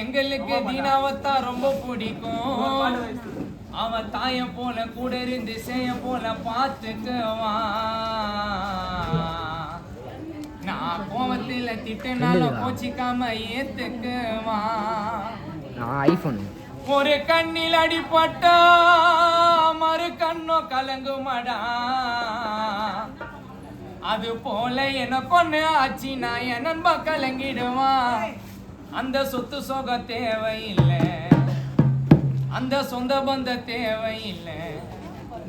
எங்களுக்கு தீனாவத்தான் ரொம்ப பிடிக்கும். அவ தாய போல கூட இருந்து செய்ய போல பார்த்துக்குவான். நான் கோவத்தில் திட்டனால கோச்சிக்காம ஏத்துக்குவான். ஒரு கண்ணில் அடிப்பட்டா மறு கண்ணோ கலங்குமடா. அது போல என்ன ஒன்று ஆச்சு நான் என் நண்பா கலங்கிடுவான். அந்த சொத்து சொக தேவையில்லை. அந்த சொந்த பந்த தேவையில்லை.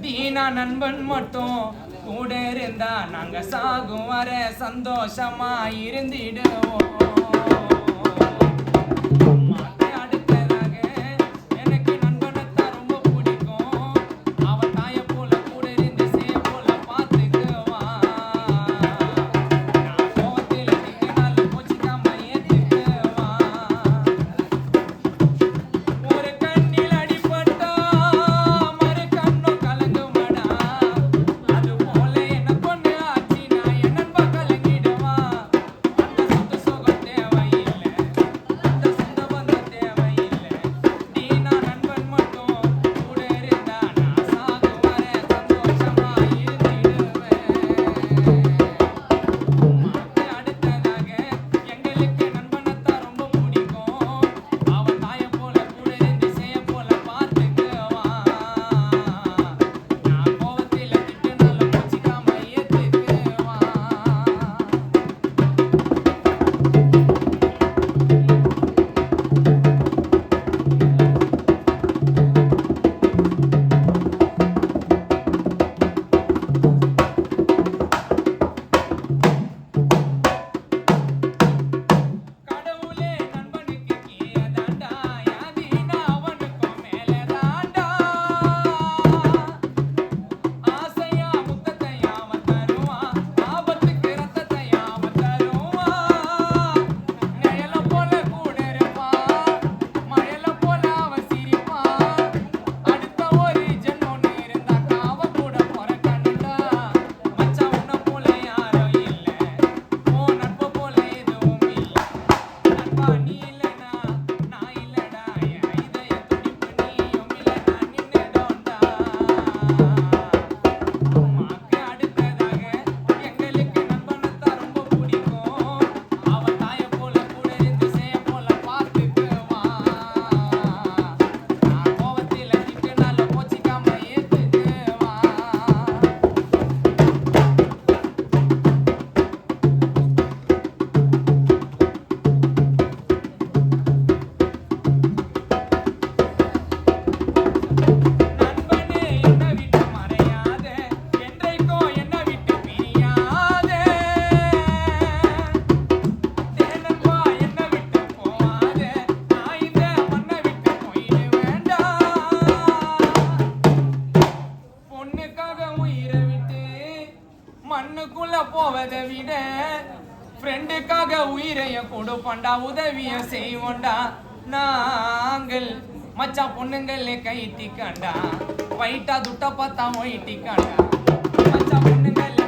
தீனா நண்பன் மட்டும் கூட இருந்தா நாங்க சாகும் வர சந்தோஷமா இருந்திடுவோம். போவதை விட ஃப்ரெண்டுக்காக உயிரைய கொடுப்பண்டா உதவிய செய்வோண்டா நாங்கள் மச்சா பொண்ணுங்களே கைட்டிக்காண்டா வைட்டா துட்ட பார்த்தா ஒயிட்டிக்காண்டா மச்சா பொண்ணுங்கள்